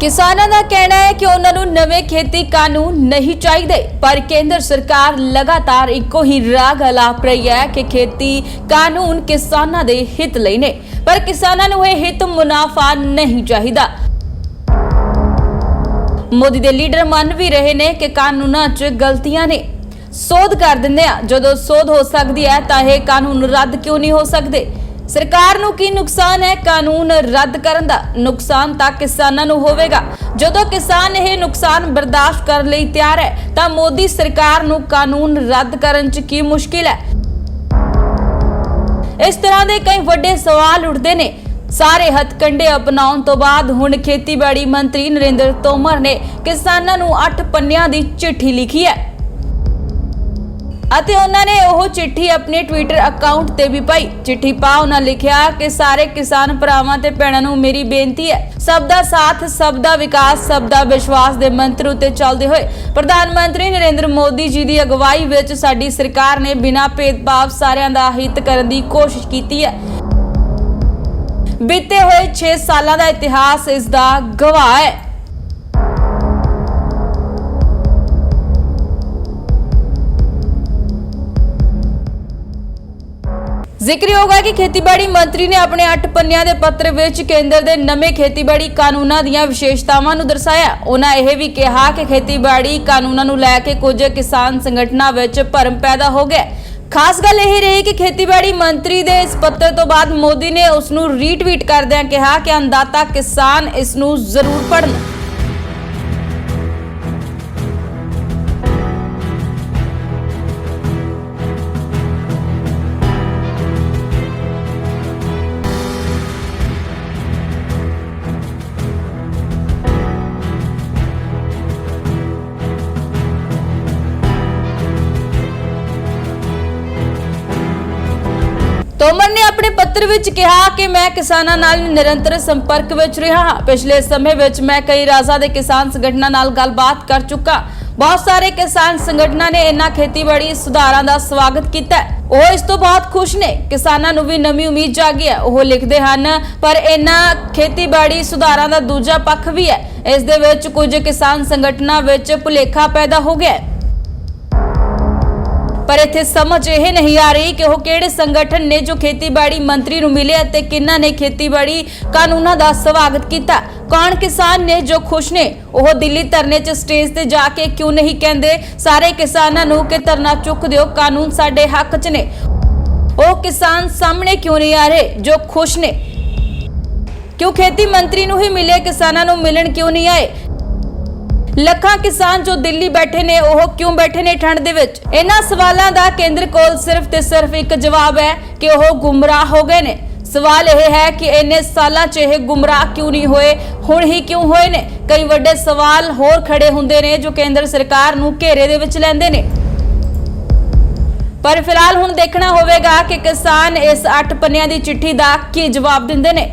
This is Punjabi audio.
ਕਿਸਾਨਾਂ ਦਾ ਕਹਿਣਾ ਹੈ ਕਿ ਉਹਨਾਂ ਨੂੰ ਨਵੇਂ ਖੇਤੀ ਕਾਨੂੰਨ ਨਹੀਂ ਚਾਹੀਦੇ, ਪਰ ਕੇਂਦਰ ਸਰਕਾਰ ਲਗਾਤਾਰ ਇੱਕੋ ਹੀ ਰਾਗ ਅਲਾਪ ਰਹੀ ਹੈ ਕਿ ਖੇਤੀ ਕਾਨੂੰਨ ਕਿਸਾਨਾਂ ਦੇ ਹਿੱਤ ਲਈ ਨੇ, ਪਰ ਕਿਸਾਨਾਂ ਨੂੰ ਇਹ ਹਿੱਤ ਮੁਨਾਫਾ ਨਹੀਂ ਚਾਹੀਦਾ। ਮੋਦੀ ਦੇ ਲੀਡਰ ਮੰਨ ਵੀ ਰਹੇ ਨੇ ਕਿ ਕਾਨੂੰਨਾਂ 'ਚ ਗਲਤੀਆਂ ਨੇ। ਸੋਧ ਕਰ ਦਿੰਦੇ ਆ, ਜਦੋਂ ਸੋਧ ਹੋ ਸਕਦੀ ਹੈ ਤਾਂ ਇਹ ਕਾਨੂੰਨ ਰੱਦ ਕਿਉਂ ਨਹੀਂ ਹੋ ਸਕਦੇ? ਸਰਕਾਰ ਨੂੰ ਕੀ ਨੁਕਸਾਨ ਹੈ? ਕਾਨੂੰਨ ਰੱਦ ਕਰਨ ਦਾ ਨੁਕਸਾਨ ਤਾਂ ਕਿਸਾਨਾਂ ਨੂੰ ਹੋਵੇਗਾ। ਜਦੋਂ ਕਿਸਾਨ ਇਹ ਨੁਕਸਾਨ ਬਰਦਾਸ਼ਤ ਕਰਨ ਲਈ ਤਿਆਰ ਹੈ, ਤਾਂ ਮੋਦੀ ਸਰਕਾਰ ਨੂੰ ਕਾਨੂੰਨ ਰੱਦ ਕਰਨ 'ਚ ਕੀ ਮੁਸ਼ਕਿਲ ਹੈ? ਇਸ ਤਰ੍ਹਾਂ ਦੇ ਕਈ ਵੱਡੇ ਸਵਾਲ ਉੱਠਦੇ ਨੇ। ਸਾਰੇ ਹੱਥਕੰਡੇ ਅਪਣਾਉਣ ਤੋਂ ਬਾਅਦ ਹੁਣ ਖੇਤੀਬਾੜੀ ਮੰਤਰੀ ਨਰਿੰਦਰ ਤੋਮਰ ਨੇ ਕਿਸਾਨਾਂ ਨੂੰ 8 ਪੰਨਿਆਂ ਦੀ ਚਿੱਠੀ ਲਿਖੀ ਹੈ। ਅਤੇ ਉਹਨਾਂ ਨੇ ਉਹ ਚਿੱਠੀ ਆਪਣੇ ਟਵਿੱਟਰ ਅਕਾਊਂਟ ਤੇ ਵੀ ਪਾਈ। ਚਿੱਠੀ ਪਾ ਉਹਨਾਂ ਲਿਖਿਆ ਕਿ ਸਾਰੇ ਕਿਸਾਨ ਭਰਾਵਾਂ ਤੇ ਭੈਣਾਂ ਨੂੰ ਮੇਰੀ ਬੇਨਤੀ ਹੈ। ਸਭ ਦਾ ਸਾਥ, ਸਭ ਦਾ ਵਿਕਾਸ, ਸਭ ਦਾ ਵਿਸ਼ਵਾਸ ਦੇ ਮੰਤਰ ਉਤੇ ਚੱਲਦੇ ਹੋਏ। ਪ੍ਰਧਾਨ ਮੰਤਰੀ ਨਰਿੰਦਰ ਮੋਦੀ ਜੀ ਦੀ ਅਗਵਾਈ ਵਿੱਚ ਸਾਡੀ ਸਰਕਾਰ ਨੇ ਬਿਨਾਂ ਭੇਦਭਾਵ ਸਾਰਿਆਂ ਦਾ ਹਿੱਤ ਕਰਨ ਦੀ ਕੋਸ਼ਿਸ਼ ਕੀਤੀ ਹੈ। ਬੀਤੇ ਹੋਏ 6 ਸਾਲਾਂ ਦਾ ਇਤਿਹਾਸ ਇਸ ਦਾ ਗਵਾਹ ਹੈ। ਜ਼ਿਕਰਯੋਗ ਹੈ ਕਿ ਖੇਤੀਬਾੜੀ ਮੰਤਰੀ ਨੇ ਆਪਣੇ 8 ਪੰਨਿਆਂ ਦੇ ਪੱਤਰ ਵਿੱਚ ਕੇਂਦਰ ਦੇ ਨਵੇਂ ਖੇਤੀਬਾੜੀ ਕਾਨੂੰਨਾਂ ਦੀਆਂ ਵਿਸ਼ੇਸ਼ਤਾਵਾਂ ਨੂੰ ਦਰਸਾਇਆ। ਉਹਨਾਂ ਇਹ ਵੀ ਕਿਹਾ ਕਿ ਖੇਤੀਬਾੜੀ ਕਾਨੂੰਨਾਂ ਨੂੰ ਲੈ ਕੇ ਕੁਝ ਕਿਸਾਨ ਸੰਗਠਨਾਂ ਵਿੱਚ ਭਰਮ ਪੈਦਾ ਹੋ ਗਿਆ ਖਾਸ ਗੱਲ ਇਹ ਰਹੀ ਕਿ ਖੇਤੀਬਾੜੀ ਮੰਤਰੀ ਦੇ ਇਸ ਪੱਤਰ ਤੋਂ ਬਾਅਦ ਮੋਦੀ ਨੇ ਉਸ ਨੂੰ ਰੀਟਵੀਟ ਕਰਦਿਆਂ ਕਿਹਾ ਕਿ ਅੰਦਾਤਾ ਕਿਸਾਨ ਇਸ ਨੂੰ ਜ਼ਰੂਰ ਪੜ੍ਹਨ ਤੋਮਰ ਨੇ ਆਪਣੇ ਪੱਤਰ ਵਿੱਚ ਕਿਹਾ ਕਿ ਮੈਂ ਕਿਸਾਨਾਂ ਨਾਲ ਨਿਰੰਤਰ ਸੰਪਰਕ ਵਿੱਚ ਰਿਹਾ ਹਾਂ। ਪਿਛਲੇ ਸਮੇਂ ਵਿੱਚ ਮੈਂ ਕਈ ਰਾਜਾਂ ਦੇ ਕਿਸਾਨ ਸੰਗਠਨਾਂ ਨਾਲ ਗੱਲਬਾਤ ਕਰ ਚੁੱਕਾ। ਬਹੁਤ ਸਾਰੇ ਕਿਸਾਨ ਸੰਗਠਨਾਂ ਨੇ ਇਹਨਾਂ ਖੇਤੀਬਾੜੀ ਸੁਧਾਰਾਂ ਦਾ ਸਵਾਗਤ ਕੀਤਾ ਉਹ ਇਸ ਤੋਂ ਬਹੁਤ ਖੁਸ਼ ਨੇ। ਕਿਸਾਨਾਂ ਨੂੰ ਵੀ ਨਵੀਂ ਉਮੀਦ ਜਾਗੀ ਹੈ। ਉਹ ਲਿਖਦੇ ਹਨ, ਪਰ ਇਹਨਾਂ ਖੇਤੀਬਾੜੀ ਸੁਧਾਰਾਂ ਦਾ ਦੂਜਾ ਪੱਖ ਵੀ ਹੈ। ਇਸ ਦੇ ਵਿੱਚ ਕੁਝ ਕਿਸਾਨ ਸੰਗਠਨਾਂ ਵਿੱਚ ਭੁਲੇਖਾ ਪੈਦਾ ਹੋ ਗਿਆ ਹੈ। ਪਰ ਇੱਥੇ ਸਮਝ ਇਹ ਨਹੀਂ ਆ ਰਹੀ ਕਿ ਉਹ ਕਿਹੜੇ ਸੰਗਠਨ ਨੇ ਜੋ ਖੇਤੀਬਾੜੀ ਮੰਤਰੀ ਨੂੰ ਮਿਲੇ ਅਤੇ ਕਿੰਨਾਂ ਨੇ ਖੇਤੀਬਾੜੀ ਕਾਨੂੰਨਾਂ ਦਾ ਸਵਾਗਤ ਕੀਤਾ। ਕੌਣ ਕਿਸਾਨ ਨੇ ਜੋ ਖੁਸ਼ ਨੇ? ਉਹ ਦਿੱਲੀ ਧਰਨੇ 'ਚ ਸਟੇਜ ਤੇ ਜਾ ਕੇ ਕਿਉਂ ਨਹੀਂ ਕਹਿੰਦੇ? ਸਾਰੇ ਕਿਸਾਨਾਂ ਨੂੰ ਕਿ ਧਰਨਾ ਚੁੱਕ ਦਿਓ, ਕਾਨੂੰਨ ਸਾਡੇ ਹੱਕ 'ਚ ਨੇ। ਉਹ ਕਿਸਾਨ ਸਾਹਮਣੇ ਕਿਉਂ ਨਹੀਂ ਆ ਰਹੇ, ਜੋ ਖੁਸ਼ ਨੇ? ਕਿਉਂ ਖੇਤੀ ਮੰਤਰੀ ਨੂੰ ਹੀ ਮਿਲੇ, ਕਿਸਾਨਾਂ ਨੂੰ ਮਿਲਣ ਕਿਉਂ ਨਹੀਂ ਆਏ? ਲੱਖਾਂ ਕਿਸਾਨ ਜੋ ਦਿੱਲੀ ਬੈਠੇ ਨੇ, ਉਹ ਕਿਉਂ ਬੈਠੇ ਨੇ ਠੰਡ ਦੇ ਵਿੱਚ? ਇਹਨਾਂ ਸਵਾਲਾਂ ਦਾ ਕੇਂਦਰ ਕੋਲ ਸਿਰਫ ਤੇ ਸਿਰਫ ਇੱਕ ਜਵਾਬ ਹੈ ਕਿ ਉਹ ਗੁੰਮਰਾਹ ਹੋ ਗਏ ਨੇ। ਸਵਾਲ ਇਹ ਹੈ ਕਿ ਇੰਨੇ ਸਾਲਾਂ 'ਚ ਇਹ ਗੁੰਮਰਾਹ ਕਿਉਂ ਨਹੀਂ ਹੋਏ? ਹੁਣ ਹੀ ਕਿਉਂ ਹੋਏ ਨੇ? ਕਈ ਵੱਡੇ ਸਵਾਲ ਹੋਰ ਖੜੇ ਹੁੰਦੇ ਨੇ ਜੋ ਕੇਂਦਰ ਸਰਕਾਰ ਨੂੰ ਘੇਰੇ ਦੇ ਵਿੱਚ ਲੈਂਦੇ ਨੇ। ਪਰ ਫਿਲਹਾਲ ਹੁਣ ਦੇਖਣਾ ਹੋਵੇਗਾ ਕਿ ਕਿਸਾਨ ਇਸ 8 ਪੰਨਿਆਂ ਦੀ ਚਿੱਠੀ ਦਾ ਕੀ ਜਵਾਬ ਦਿੰਦੇ ਨੇ।